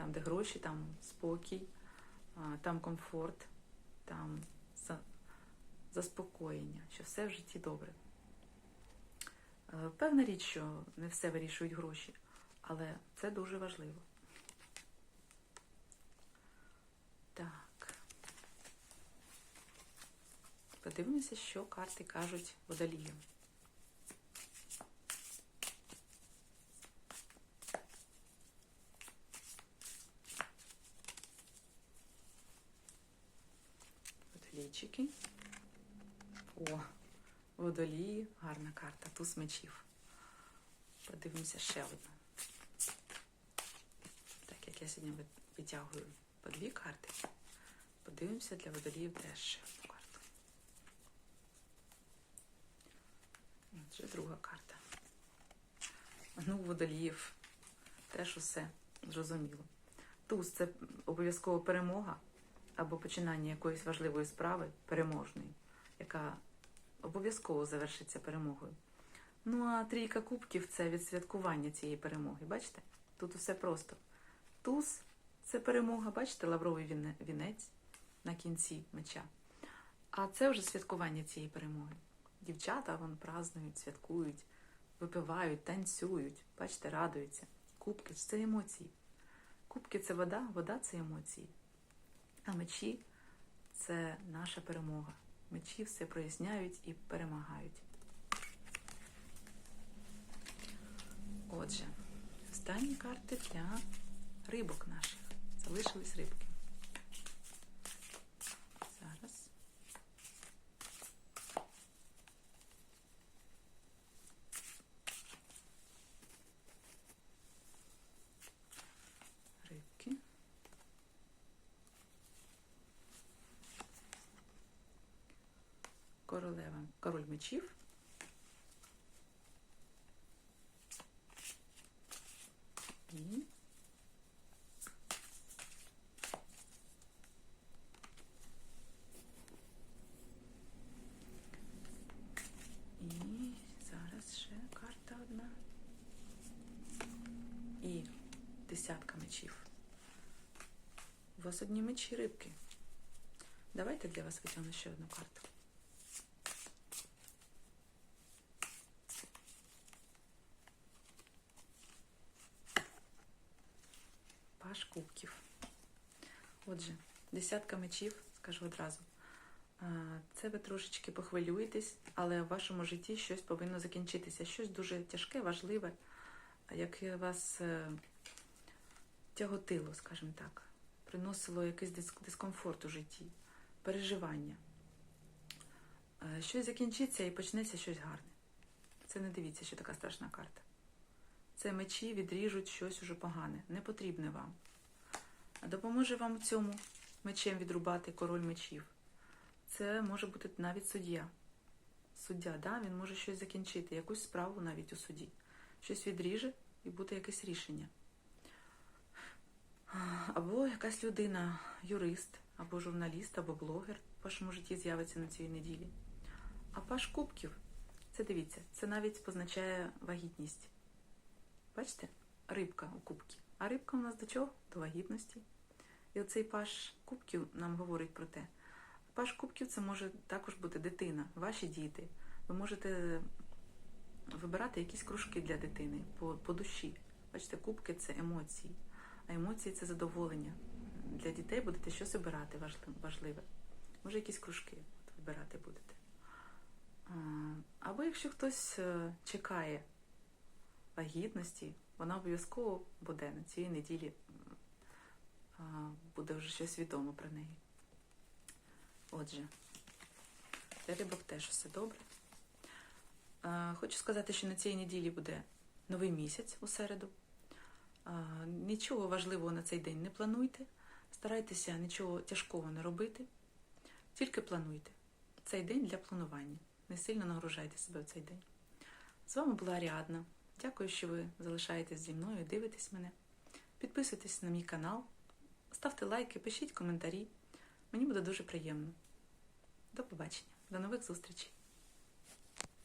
Там, де гроші, там спокій, там комфорт, там заспокоєння, що все в житті добре. Е, Певна річ, що не все вирішують гроші, але це дуже важливо. Так. Подивимося, що карти кажуть водолію. Водолійчики. О, водолії, гарна карта, туз мечів. Подивимося ще одну. Так як я сьогодні ви- витягую по дві карти, подивимося для водоліїв теж ще одну карту. Отже, друга карта. Ну, водоліїв теж усе зрозуміло. Туз це обов'язково перемога або починання якоїсь важливої справи переможної, яка обов'язково завершиться перемогою. Ну а трійка кубків це відсвяткування цієї перемоги. Бачите? Тут усе просто. Туз це перемога, бачите, лавровий вінець на кінці меча. А це вже святкування цієї перемоги. Дівчата вон празднують, святкують, випивають, танцюють, бачите, радуються. Кубки це емоції. Кубки це вода, вода це емоції. А мечі це наша перемога. Мечі все проясняють і перемагають. Отже, останні карти для рибок наших. Залишились рибки. Зараз. Рибки. Королева, король мечів. І зараз ще карта одна. І десятка мечів. У вас одні мечі рибки. Давайте для вас витягну ще одну карту. Паш кубків. Отже, десятка мечів, скажу одразу. Це ви трошечки похвилюєтесь, але в вашому житті щось повинно закінчитися. Щось дуже тяжке, важливе, яке вас е, тяготило, скажімо так, приносило якийсь дискомфорт у житті, переживання. Е, Щось закінчиться і почнеться щось гарне. Це не дивіться, що така страшна карта. Це мечі відріжуть щось уже погане, не потрібне вам. А допоможе вам цьому мечем відрубати король мечів. Це може бути навіть суддя. Суддя, да, він може щось закінчити, якусь справу навіть у суді. Щось відріже і буде якесь рішення. Або якась людина, юрист, або журналіст, або блогер в вашому житті з'явиться на цій неділі. А паш кубків, це дивіться, це навіть позначає вагітність. Бачите? Рибка у кубці. А рибка у нас до чого? До вагітності. І оцей паш кубків нам говорить про те. Паш кубків це може також бути дитина, ваші діти. Ви можете вибирати якісь кружки для дитини по, по душі. Бачите, кубки це емоції, а емоції це задоволення. Для дітей будете щось обирати важливе. Може, якісь кружки вибирати будете. Або якщо хтось е, чекає вагітності, вона обов'язково буде на цій неділі, буде вже щось відомо про неї. Отже, для рибок теж все добре. Хочу сказати, що на цій неділі буде новий місяць у середу. Нічого важливого на цей день не плануйте. Старайтеся нічого тяжкого не робити. Тільки плануйте. Цей день для планування. Не сильно нагружайте себе в цей день. З вами була Аріадна. Дякую, що ви залишаєтесь зі мною, дивитесь мене. Підписуйтесь на мій канал, ставте лайки, пишіть коментарі. Мені буде дуже приємно. До побачення, до нових зустрічей!